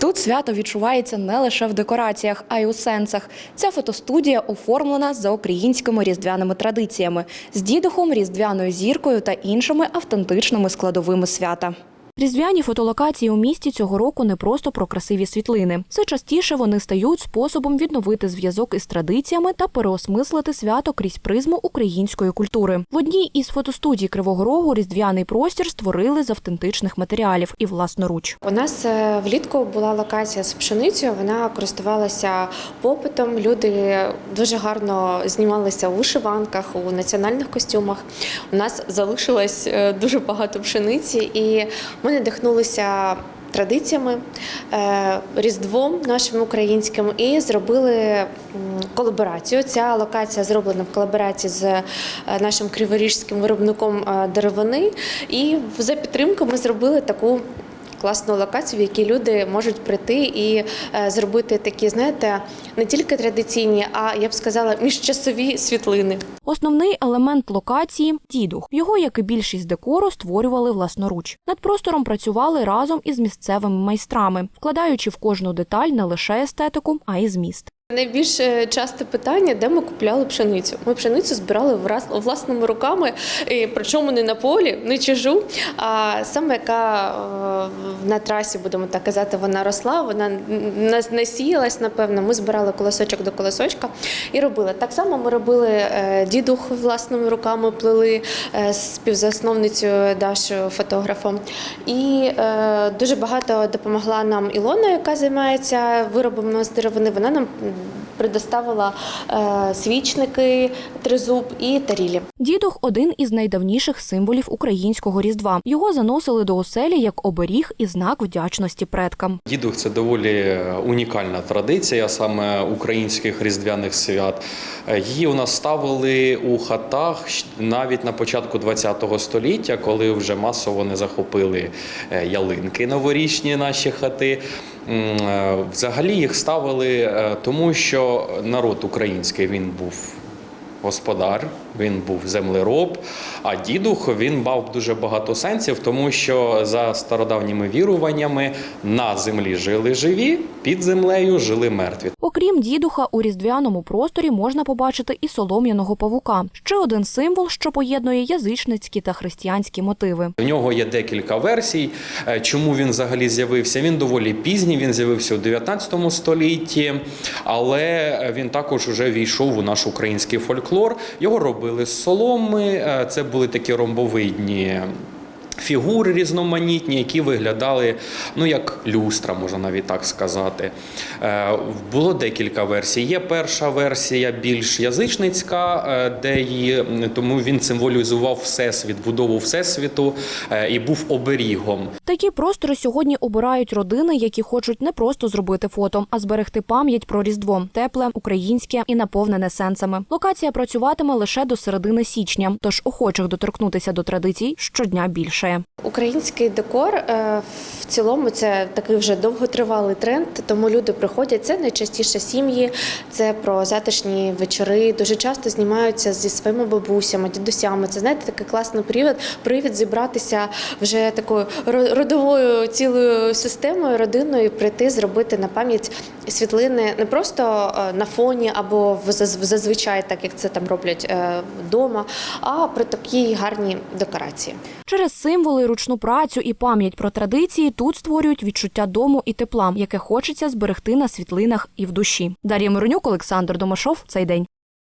Тут свято відчувається не лише в декораціях, а й у сенсах. Ця фотостудія оформлена за українськими різдвяними традиціями з дідухом, різдвяною зіркою та іншими автентичними складовими свята. Різдвяні фотолокації у місті цього року не просто про красиві світлини. Все частіше вони стають способом відновити зв'язок із традиціями та переосмислити свято крізь призму української культури. В одній із фотостудій Кривого Рогу різдвяний простір створили з автентичних матеріалів і власноруч. У нас е, влітку була локація з пшеницею. Вона користувалася попитом. Люди дуже гарно знімалися у вишиванках, у національних костюмах. У нас залишилось е, дуже багато пшениці, і ми надихнулися. Традиціями, е, різдвом нашим українським і зробили колаборацію. Ця локація зроблена в колаборації з е, нашим криворіжським виробником е, деревини. І за підтримку ми зробили таку класну локацію, в якій люди можуть прийти і е, зробити такі, знаєте, не тільки традиційні, а я б сказала, міжчасові світлини. Основний елемент локації дідух. Його, як і більшість декору, створювали власноруч. Над простором працювали разом із місцевими майстрами, вкладаючи в кожну деталь не лише естетику, а й зміст. Найбільш е, часте питання, де ми купляли пшеницю. Ми пшеницю збирали власними руками, причому не на полі, не чужу. А саме яка е, на трасі, будемо так казати, вона росла, вона нас насіялась, напевно. Ми збирали колосочок до колосочка і робили. Так само ми робили е, дідух власними руками, плели з співзасновницею Дашою фотографом. І дуже багато допомогла нам Ілона, яка займається виробами з деревини. Вона нам предоставила е, свічники, тризуб і тарілі. Дідух один із найдавніших символів українського різдва. Його заносили до оселі як оберіг і знак вдячності предкам. Дідух це доволі унікальна традиція саме українських різдвяних свят. Е, Її у нас ставили у хатах навіть на початку ХХ століття, коли вже масово не захопили е, ялинки новорічні наші хати. Е, Взагалі їх ставили е, тому, що народ український він був господар, він був землероб, а дідух він мав дуже багато сенсів, тому що за стародавніми віруваннями на землі жили живі, під землею жили мертві. Окрім дідуха, у різдвяному просторі можна побачити і солом'яного павука ще один символ, що поєднує язичницькі та християнські мотиви. В нього є декілька версій. е, Чому він взагалі з'явився? Він доволі пізній. Він з'явився у 19 столітті, але він також вже війшов у наш український фольклор. Його робили з соломи. е, Це були такі ромбовидні. Фігури різноманітні, які виглядали ну як люстра, можна навіть так сказати. Е, було декілька версій. Є перша версія більш язичницька, е, де її, тому він символізував всесвіт, будову всесвіту е, і був оберігом. Такі простори сьогодні обирають родини, які хочуть не просто зробити фото, а зберегти пам'ять про різдво, тепле, українське і наповнене сенсами. Локація працюватиме лише до середини січня, тож охочих доторкнутися до традицій щодня більше. Український декор е, в цілому це такий вже довготривалий тренд, тому люди приходять. Це найчастіше сім'ї, це про затишні вечори. Дуже часто знімаються зі своїми бабусями, дідусями. Це знаєте такий класний привід, привід зібратися вже такою ро- родовою цілою системою, родиною, і прийти зробити на пам'ять світлини не просто е, на фоні або зазвичай, так як це там роблять е, вдома, а при такій гарній декорації. Через символи, ручну працю і пам'ять про традиції тут створюють відчуття дому і тепла, яке хочеться зберегти на світлинах і в душі. Дар'я Миронюк, Олександр Домашов. Цей день.